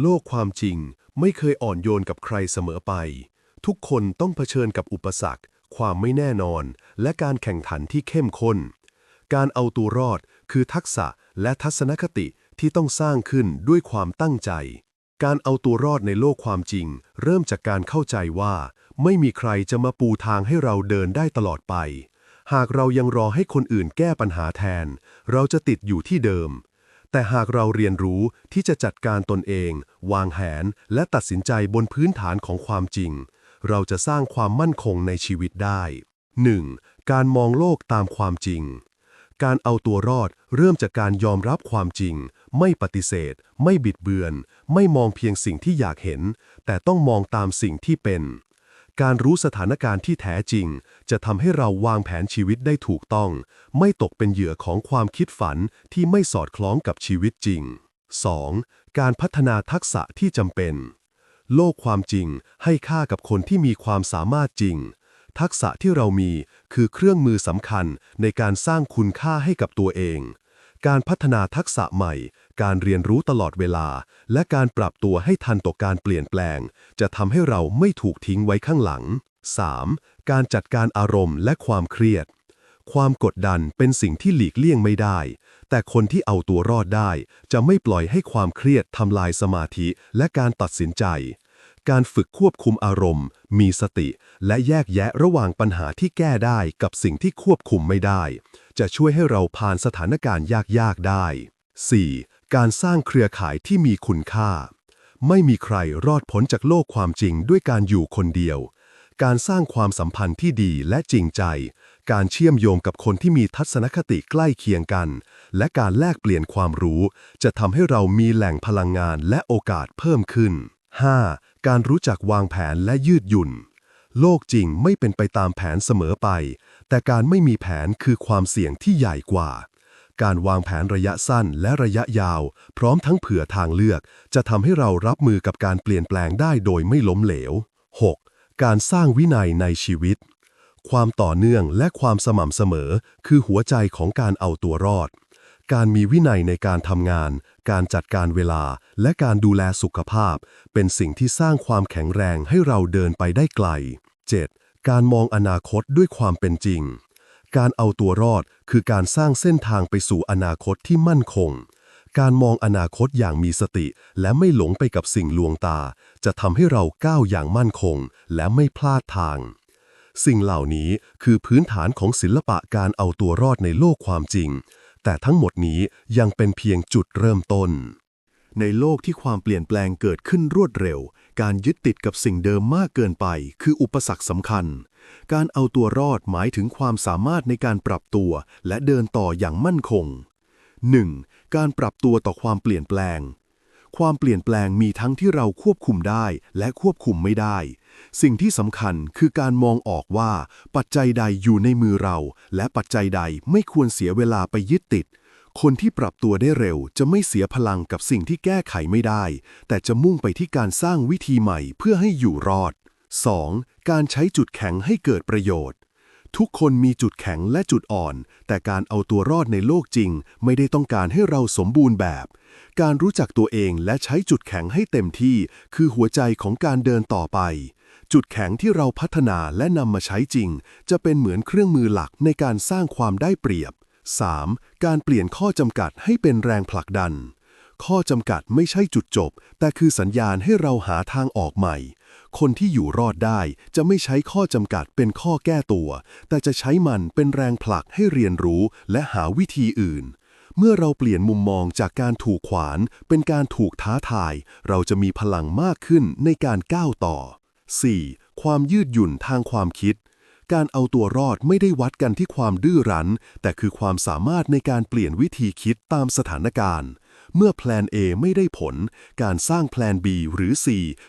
โลกความจริงไม่เคยอ่อนโยนกับใครเสมอไป ทุกคนต้องเผชิญกับอุปสรรค ความไม่แน่นอน และการแข่งขันที่เข้มข้น การเอาตัวรอดคือทักษะและทัศนคติที่ต้องสร้างขึ้นด้วยความตั้งใจ การเอาตัวรอดในโลกความจริง เริ่มจากการเข้าใจว่า ไม่มีใครจะมาปูทางให้เราเดินได้ตลอดไป หากเรายังรอให้คนอื่นแก้ปัญหาแทน เราจะติดอยู่ที่เดิม แต่หากเราเรียนรู้ที่จะจัดการตนเอง วางแผนและตัดสินใจบนพื้นฐานของความจริง เราจะสร้างความมั่นคงในชีวิตได้ 1. การมองโลกตามความจริง การเอาตัวรอดเริ่มจากการยอมรับความจริง ไม่ปฏิเสธ ไม่บิดเบือน ไม่มองเพียงสิ่งที่อยากเห็น แต่ต้องมองตามสิ่งที่เป็น การรู้สถานการณ์ที่แท้จริง จะทำให้เราวางแผนชีวิตได้ถูกต้อง ไม่ตกเป็นเหยื่อของความคิดฝันที่ไม่สอดคล้องกับชีวิตจริง 2. การพัฒนาทักษะที่จำเป็น โลกความจริงให้ค่ากับคนที่มีความสามารถจริง ทักษะที่เรามีคือเครื่องมือสำคัญในการสร้างคุณค่าให้กับตัวเอง การพัฒนาทักษะใหม่ การเรียนรู้ตลอดเวลา และการปรับตัวให้ทันต่อการเปลี่ยนแปลง จะทำให้เราไม่ถูกทิ้งไว้ข้างหลัง 3. การจัดการอารมณ์และความเครียด ความกดดันเป็นสิ่งที่หลีกเลี่ยงไม่ได้ แต่คนที่เอาตัวรอดได้ จะไม่ปล่อยให้ความเครียดทำลายสมาธิและการตัดสินใจ การฝึกควบคุมอารมณ์ มีสติ และแยกแยะระหว่างปัญหาที่แก้ได้กับสิ่งที่ควบคุมไม่ได้ จะช่วยให้เราผ่านสถานการณ์ยากๆได้ 4. การสร้างเครือข่ายที่มีคุณค่า ไม่มีใครรอดพ้นจากโลกความจริงด้วยการอยู่คนเดียว การสร้างความสัมพันธ์ที่ดีและจริงใจ การเชื่อมโยงกับคนที่มีทัศนคติใกล้เคียงกัน และการแลกเปลี่ยนความรู้ จะทำให้เรามีแหล่งพลังงานและโอกาสเพิ่มขึ้น 5. การรู้จักวางแผนและยืดหยุ่น โลกจริงไม่เป็นไปตามแผนเสมอไป แต่การไม่มีแผนคือความเสี่ยงที่ใหญ่กว่า การวางแผนระยะสั้นและระยะยาว พร้อมทั้งเผื่อทางเลือก จะทำให้เรารับมือกับการเปลี่ยนแปลงได้โดยไม่ล้มเหลว 6. การสร้างวินัยในชีวิต ความต่อเนื่องและความสม่ำเสมอ คือหัวใจของการเอาตัวรอด การมีวินัยในการทำงาน การจัดการเวลา และการดูแลสุขภาพ เป็นสิ่งที่สร้างความแข็งแรงให้เราเดินไปได้ไกล 7. การมองอนาคตด้วยความเป็นจริง การเอาตัวรอดคือการสร้างเส้นทางไปสู่อนาคตที่มั่นคง การมองอนาคตอย่างมีสติ และไม่หลงไปกับสิ่งลวงตา จะทำให้เราก้าวอย่างมั่นคง และไม่พลาดทาง สิ่งเหล่านี้คือพื้นฐานของศิลปะการเอาตัวรอดในโลกความจริง แต่ทั้งหมดนี้ยังเป็นเพียงจุดเริ่มต้น ในโลกที่ความเปลี่ยนแปลงเกิดขึ้นรวดเร็ว การยึดติดกับสิ่งเดิมมากเกินไป คืออุปสรรคสำคัญ การเอาตัวรอดหมายถึงความสามารถในการปรับตัว และเดินต่ออย่างมั่นคง 1. การปรับตัวต่อความเปลี่ยนแปลง ความเปลี่ยนแปลงมีทั้งที่เราควบคุมได้และควบคุมไม่ได้ สิ่งที่สำคัญคือการมองออกว่า ปัจจัยใดอยู่ในมือเรา และปัจจัยใดไม่ควรเสียเวลาไปยึดติด คนที่ปรับตัวได้เร็วจะไม่เสียพลังกับสิ่งที่แก้ไขไม่ได้ แต่จะมุ่งไปที่การสร้างวิธีใหม่เพื่อให้อยู่รอด 2. การใช้จุดแข็งให้เกิดประโยชน์ ทุกคนมีจุดแข็งและจุดอ่อน แต่การเอาตัวรอดในโลกจริง ไม่ได้ต้องการให้เราสมบูรณ์แบบ การรู้จักตัวเองและใช้จุดแข็งให้เต็มที่ คือหัวใจของการเดินต่อไป จุดแข็งที่เราพัฒนาและนำมาใช้จริง จะเป็นเหมือนเครื่องมือหลักในการสร้างความได้เปรียบ 3. การเปลี่ยนข้อจำกัดให้เป็นแรงผลักดัน ข้อจำกัดไม่ใช่จุดจบ แต่คือสัญญาณให้เราหาทางออกใหม่ คนที่อยู่รอดได้จะไม่ใช้ข้อจำกัดเป็นข้อแก้ตัว แต่จะใช้มันเป็นแรงผลักให้เรียนรู้และหาวิธีอื่น เมื่อเราเปลี่ยนมุมมองจากการถูกขวาน เป็นการถูกท้าทาย เราจะมีพลังมากขึ้นในการก้าวต่อ 4. ความยืดหยุ่นทางความคิด การเอาตัวรอดไม่ได้วัดกันที่ความดื้อรั้น แต่คือความสามารถในการเปลี่ยนวิธีคิดตามสถานการณ์ เมื่อแพลน A ไม่ได้ผล การสร้างแพลน B หรือ C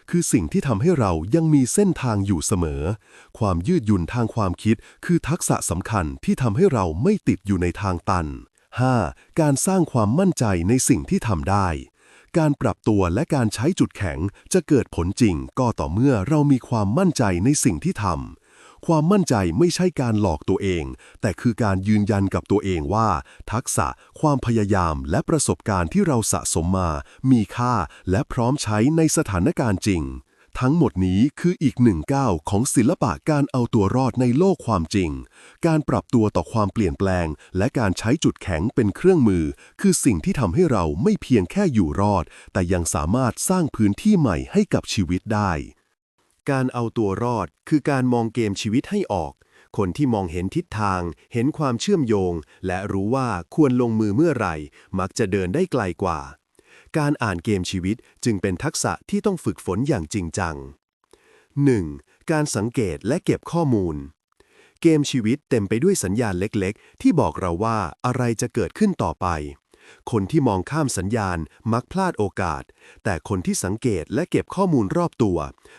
คือสิ่งที่ทำให้เรายังมีเส้นทางอยู่เสมอ ความยืดหยุ่นทางความคิดคือทักษะสำคัญที่ทำให้เราไม่ติดอยู่ในทางตัน 5. การสร้างความมั่นใจในสิ่งที่ทำได้การปรับตัวและการใช้จุดแข็งจะเกิดผลจริงก็ต่อเมื่อเรามีความมั่นใจในสิ่งที่ทำ ความมั่นใจไม่ใช่การหลอกตัวเอง แต่คือการยืนยันกับตัวเองว่า ทักษะ ความพยายามและประสบการณ์ที่เราสะสมมา มีค่าและพร้อมใช้ในสถานการณ์จริง ทั้งหมดนี้คืออีกหนึ่งก้าวของศิลปะการเอาตัวรอดในโลกความจริง การปรับตัวต่อความเปลี่ยนแปลง และการใช้จุดแข็งเป็นเครื่องมือ คือสิ่งที่ทำให้เราไม่เพียงแค่อยู่รอด แต่ยังสามารถสร้างพื้นที่ใหม่ให้กับชีวิตได้ การเอาตัวรอดคือการมองเกมชีวิตให้ออก คนที่มองเห็นทิศทาง เห็นความเชื่อมโยง และรู้ว่าควรลงมือเมื่อไหร่ มักจะเดินได้ไกลกว่า การอ่านเกมชีวิตจึงเป็นทักษะที่ต้องฝึกฝนอย่างจริงจัง 1. การสังเกตและเก็บข้อมูล เกมชีวิตเต็มไปด้วยสัญญาณเล็กๆ ที่บอกเราว่าอะไรจะเกิดขึ้นต่อไป คนที่มองข้ามสัญญาณมักพลาดโอกาส แต่คนที่สังเกตและเก็บข้อมูลรอบตัว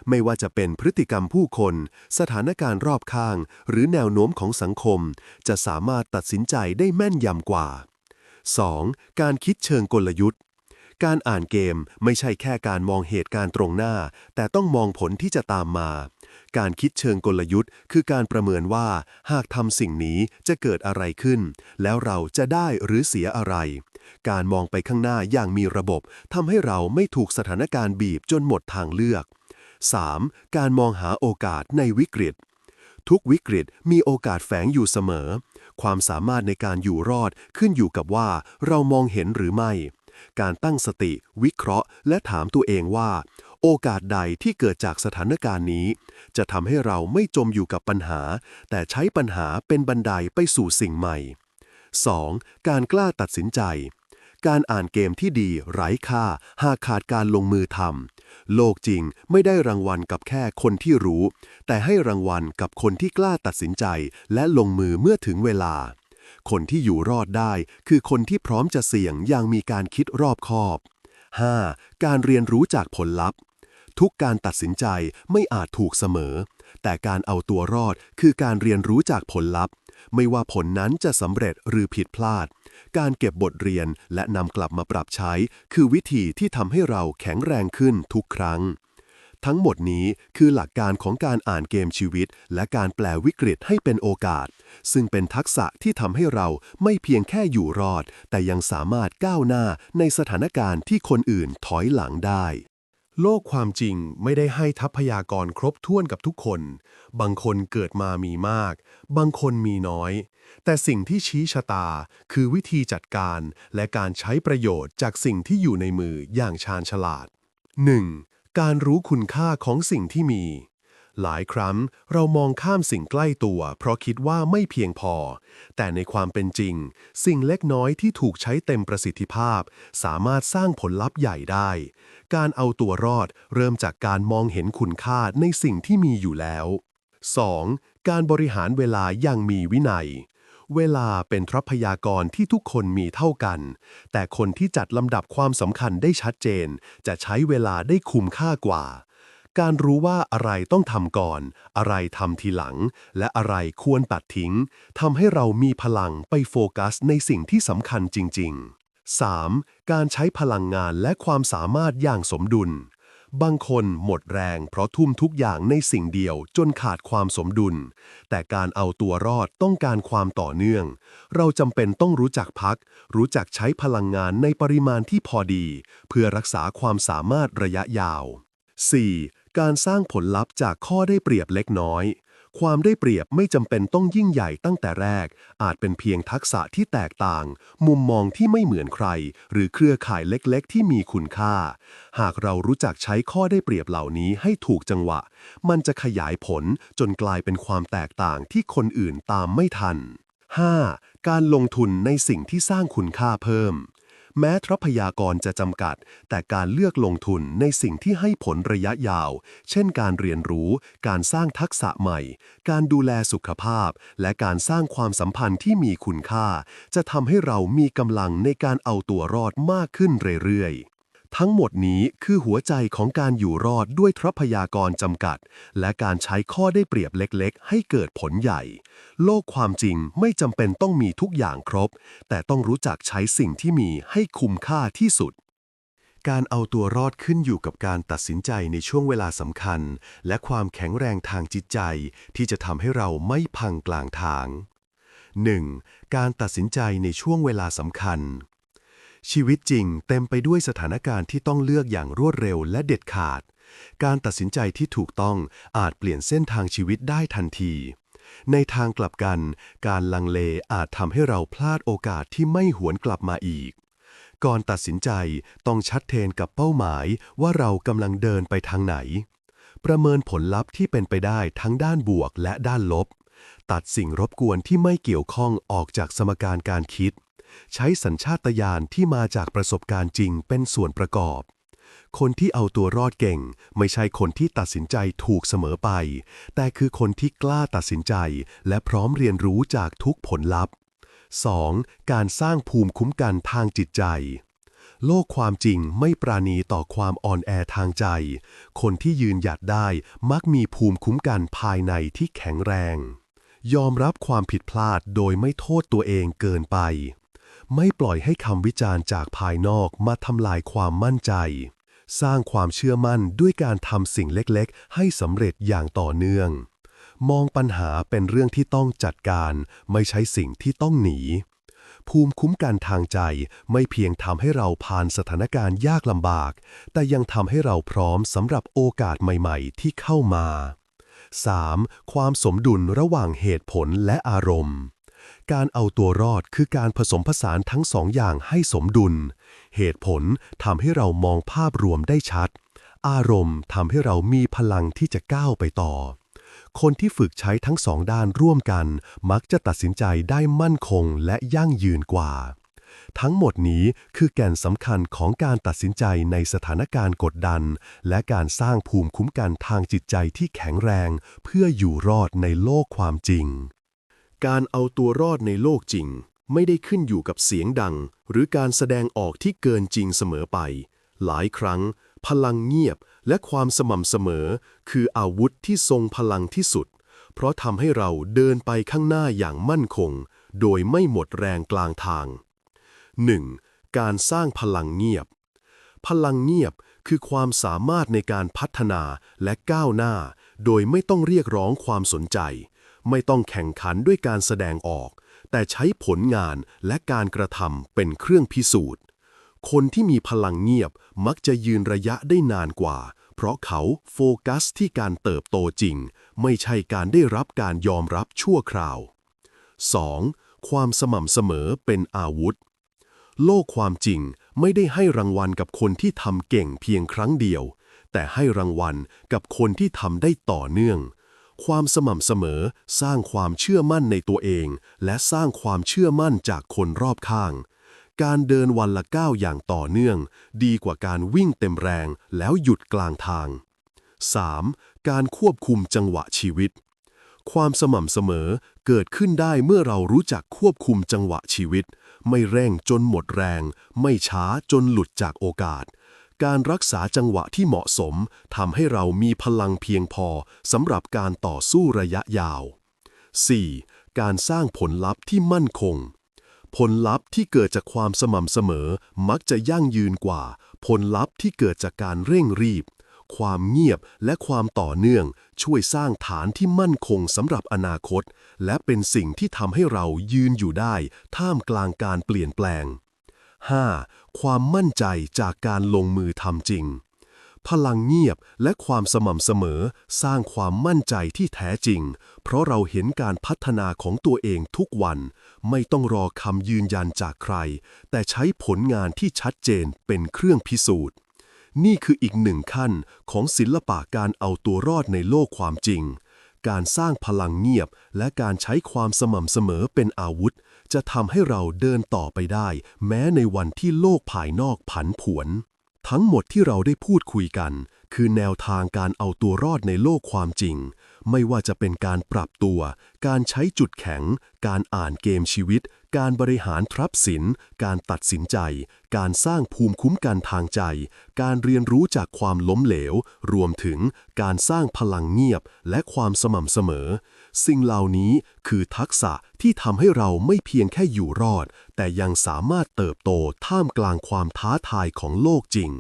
ไม่ว่าจะเป็นพฤติกรรมผู้คน สถานการณ์รอบข้าง หรือแนวโน้มของสังคม จะสามารถตัดสินใจได้แม่นยำกว่า 2. การคิดเชิงกลยุทธ์การอ่านเกมไม่ใช่แค่การมองเหตุการณ์ตรงหน้า แต่ต้องมองผลที่จะตามมา การคิดเชิงกลยุทธ์ คือการประเมินว่า หากทำสิ่งนี้จะเกิดอะไรขึ้น แล้วเราจะได้หรือเสียอะไร การมองไปข้างหน้าอย่างมีระบบทำให้เราไม่ถูกสถานการณ์บีบจนหมดทางเลือก 3. การมองหาโอกาสในวิกฤต ทุกวิกฤตมีโอกาสแฝงอยู่เสมอ ความสามารถในการอยู่รอดขึ้นอยู่กับว่าเรามองเห็นหรือไม่ การตั้งสติ วิเคราะห์ และถามตัวเองว่า โอกาสใดที่เกิดจากสถานการณ์นี้ จะทำให้เราไม่จมอยู่กับปัญหา แต่ใช้ปัญหาเป็นบันไดไปสู่สิ่งใหม่ 2. การกล้าตัดสินใจ การอ่านเกมที่ดีไร้ค่า หากขาดการลงมือทำโลกจริงไม่ได้รางวัลกับแค่คนที่รู้ แต่ให้รางวัลกับคนที่กล้าตัดสินใจ และลงมือเมื่อถึงเวลา คนที่อยู่รอดได้ คือคนที่พร้อมจะเสี่ยงอย่างมีการคิดรอบคอบ 5. การเรียนรู้จากผลลัพธ์ ทุกการตัดสินใจไม่อาจถูกเสมอ แต่การเอาตัวรอดคือการเรียนรู้จากผลลัพธ์ ไม่ว่าผลนั้นจะสำเร็จหรือผิดพลาด การเก็บบทเรียนและนำกลับมาปรับใช้ คือวิธีที่ทำให้เราแข็งแรงขึ้นทุกครั้ง ทั้งหมดนี้คือหลักการของการอ่านเกมชีวิต และการแปลวิกฤตให้เป็นโอกาส ซึ่งเป็นทักษะที่ทำให้เราไม่เพียงแค่อยู่รอด แต่ยังสามารถก้าวหน้าในสถานการณ์ที่คนอื่นถอยหลังได้ โลกความจริงไม่ได้ให้ทรัพยากรครบถ้วนกับทุกคน บางคนเกิดมามีมาก บางคนมีน้อย แต่สิ่งที่ชี้ชะตาคือวิธีจัดการและการใช้ประโยชน์จากสิ่งที่อยู่ในมืออย่างชาญฉลาด 1. การรู้คุณค่าของสิ่งที่มี หลายครั้งเรามองข้ามสิ่งใกล้ตัว เพราะคิดว่าไม่เพียงพอ แต่ในความเป็นจริง สิ่งเล็กน้อยที่ถูกใช้เต็มประสิทธิภาพ สามารถสร้างผลลัพธ์ใหญ่ได้ การเอาตัวรอดเริ่มจากการมองเห็นคุณค่าในสิ่งที่มีอยู่แล้ว 2. การบริหารเวลาอย่างมีวินัยเวลาเป็นทรัพยากรที่ทุกคนมีเท่ากัน แต่คนที่จัดลำดับความสำคัญได้ชัดเจน จะใช้เวลาได้คุ้มค่ากว่า การรู้ว่าอะไรต้องทำก่อน อะไรทำทีหลัง และอะไรควรตัดทิ้งทำให้เรามีพลังไปโฟกัสในสิ่งที่สำคัญจริง ๆ 3. การใช้พลังงานและความสามารถอย่างสมดุล บางคนหมดแรงเพราะทุ่มทุกอย่างในสิ่งเดียวจนขาดความสมดุล แต่การเอาตัวรอดต้องการความต่อเนื่อง เราจำเป็นต้องรู้จักพัก รู้จักใช้พลังงานในปริมาณที่พอดี เพื่อรักษาความสามารถระยะยาว 4. การสร้างผลลัพธ์จากข้อได้เปรียบเล็กน้อย ความได้เปรียบไม่จำเป็นต้องยิ่งใหญ่ตั้งแต่แรก อาจเป็นเพียงทักษะที่แตกต่าง มุมมองที่ไม่เหมือนใคร หรือเครือข่ายเล็กๆ ที่มีคุณค่า หากเรารู้จักใช้ข้อได้เปรียบเหล่านี้ให้ถูกจังหวะ มันจะขยายผลจนกลายเป็นความแตกต่างที่คนอื่นตามไม่ทัน 5. การลงทุนในสิ่งที่สร้างคุณค่าเพิ่ม แม้ทรัพยากรจะจำกัด แต่การเลือกลงทุนในสิ่งที่ให้ผลระยะยาว เช่นการเรียนรู้ การสร้างทักษะใหม่ การดูแลสุขภาพ และการสร้างความสัมพันธ์ที่มีคุณค่า จะทำให้เรามีกำลังในการเอาตัวรอดมากขึ้นเรื่อยๆ ทั้งหมดนี้คือหัวใจของการอยู่รอดด้วยทรัพยากรจำกัด และการใช้ข้อได้เปรียบเล็กๆ ให้เกิดผลใหญ่ โลกความจริงไม่จำเป็นต้องมีทุกอย่างครบ แต่ต้องรู้จักใช้สิ่งที่มีให้คุ้มค่าที่สุด การเอาตัวรอดขึ้นอยู่กับการตัดสินใจในช่วงเวลาสำคัญ และความแข็งแรงทางจิตใจ ที่จะทำให้เราไม่พังกลางทาง 1. การตัดสินใจในช่วงเวลาสำคัญ ชีวิตจริงเต็มไปด้วยสถานการณ์ที่ต้องเลือกอย่างรวดเร็วและเด็ดขาด การตัดสินใจที่ถูกต้องอาจเปลี่ยนเส้นทางชีวิตได้ทันที ในทางกลับกัน การลังเลอาจทำให้เราพลาดโอกาสที่ไม่หวนกลับมาอีก ก่อนตัดสินใจต้องชัดเจนกับเป้าหมายว่าเรากำลังเดินไปทางไหน ประเมินผลลัพธ์ที่เป็นไปได้ทั้งด้านบวกและด้านลบ ตัดสิ่งรบกวนที่ไม่เกี่ยวข้องออกจากสมการการคิด ใช้สัญชาตญาณที่มาจากประสบการณ์จริงเป็นส่วนประกอบ คนที่เอาตัวรอดเก่ง ไม่ใช่คนที่ตัดสินใจถูกเสมอไป แต่คือคนที่กล้าตัดสินใจ และพร้อมเรียนรู้จากทุกผลลัพธ์ 2. การสร้างภูมิคุ้มกันทางจิตใจ โลกความจริงไม่ปราณีต่อความอ่อนแอทางใจ คนที่ยืนหยัดได้มักมีภูมิคุ้มกันภายในที่แข็งแรง ยอมรับความผิดพลาดโดยไม่โทษตัวเองเกินไป ไม่ปล่อยให้คำวิจารณ์จากภายนอกมาทำลายความมั่นใจ สร้างความเชื่อมั่นด้วยการทำสิ่งเล็กๆ ให้สำเร็จอย่างต่อเนื่อง มองปัญหาเป็นเรื่องที่ต้องจัดการ ไม่ใช่สิ่งที่ต้องหนี ภูมิคุ้มกันทางใจไม่เพียงทำให้เราผ่านสถานการณ์ยากลำบาก แต่ยังทำให้เราพร้อมสำหรับโอกาสใหม่ ๆ ที่เข้ามา 3. ความสมดุลระหว่างเหตุผลและอารมณ์ การเอาตัวรอดคือการผสมผสานทั้งสองอย่างให้สมดุล เหตุผลทำให้เรามองภาพรวมได้ชัด อารมณ์ทำให้เรามีพลังที่จะก้าวไปต่อ คนที่ฝึกใช้ทั้งสองด้านร่วมกัน มักจะตัดสินใจได้มั่นคงและยั่งยืนกว่า ทั้งหมดนี้คือแก่นสำคัญของการตัดสินใจในสถานการณ์กดดัน และการสร้างภูมิคุ้มกันทางจิตใจที่แข็งแรง เพื่ออยู่รอดในโลกความจริง การเอาตัวรอดในโลกจริง ไม่ได้ขึ้นอยู่กับเสียงดัง หรือการแสดงออกที่เกินจริงเสมอไป หลายครั้ง พลังเงียบและความสม่ำเสมอ คืออาวุธที่ทรงพลังที่สุด เพราะทำให้เราเดินไปข้างหน้าอย่างมั่นคง โดยไม่หมดแรงกลางทาง 1. การสร้างพลังเงียบ พลังเงียบคือความสามารถในการพัฒนาและก้าวหน้า โดยไม่ต้องเรียกร้องความสนใจ ไม่ต้องแข่งขันด้วยการแสดงออก แต่ใช้ผลงานและการกระทำเป็นเครื่องพิสูจน์ คนที่มีพลังเงียบมักจะยืนระยะได้นานกว่า เพราะเขาโฟกัสที่การเติบโตจริง ไม่ใช่การได้รับการยอมรับชั่วคราว 2. ความสม่ำเสมอเป็นอาวุธ โลกความจริงไม่ได้ให้รางวัลกับคนที่ทำเก่งเพียงครั้งเดียว แต่ให้รางวัลกับคนที่ทำได้ต่อเนื่อง ความสม่ำเสมอสร้างความเชื่อมั่นในตัวเอง และสร้างความเชื่อมั่นจากคนรอบข้าง การเดินวันละก้าวอย่างต่อเนื่อง ดีกว่าการวิ่งเต็มแรงแล้วหยุดกลางทาง 3. การควบคุมจังหวะชีวิต ความสม่ำเสมอเกิดขึ้นได้เมื่อเรารู้จักควบคุมจังหวะชีวิต ไม่เร่งจนหมดแรง ไม่ช้าจนหลุดจากโอกาส การรักษาจังหวะที่เหมาะสมทำให้เรามีพลังเพียงพอสำหรับการต่อสู้ระยะยาว 4. การสร้างผลลัพธ์ที่มั่นคง ผลลัพธ์ที่เกิดจากความสม่ำเสมอมักจะยั่งยืนกว่า ผลลัพธ์ที่เกิดจากการเร่งรีบ ความเงียบและความต่อเนื่อง ช่วยสร้างฐานที่มั่นคงสำหรับอนาคต และเป็นสิ่งที่ทำให้เรายืนอยู่ได้ ท่ามกลางการเปลี่ยนแปลง 5. ความมั่นใจจากการลงมือทำจริง พลังเงียบและความสม่ำเสมอ สร้างความมั่นใจที่แท้จริง เพราะเราเห็นการพัฒนาของตัวเองทุกวัน ไม่ต้องรอคำยืนยันจากใคร แต่ใช้ผลงานที่ชัดเจนเป็นเครื่องพิสูจน์ นี่คืออีกหนึ่งขั้นของศิลปะการเอาตัวรอดในโลกความจริง การสร้างพลังเงียบและการใช้ความสม่ำเสมอเป็นอาวุธ จะทำให้เราเดินต่อไปได้ แม้ในวันที่โลกภายนอกผันผวน ทั้งหมดที่เราได้พูดคุยกัน คือแนวทางการเอาตัวรอดในโลกความจริง ไม่ว่าจะเป็นการปรับตัว การใช้จุดแข็ง การอ่านเกมชีวิต การบริหารทรัพย์สิน การตัดสินใจ การสร้างภูมิคุ้มกันทางใจ การเรียนรู้จากความล้มเหลว รวมถึงการสร้างพลังเงียบและความสม่ำเสมอ สิ่งเหล่านี้คือทักษะที่ทำให้เราไม่เพียงแค่อยู่รอด แต่ยังสามารถเติบโตท่ามกลางความท้าทายของโลกจริง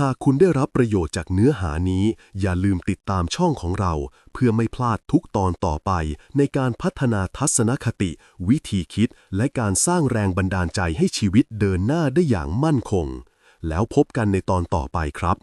หากคุณได้รับประโยชน์จากเนื้อหานี้ อย่าลืมติดตามช่องของเรา เพื่อไม่พลาดทุกตอนต่อไป ในการพัฒนาทัศนคติ วิธีคิด และการสร้างแรงบันดาลใจให้ชีวิตเดินหน้าได้อย่างมั่นคง แล้วพบกันในตอนต่อไปครับ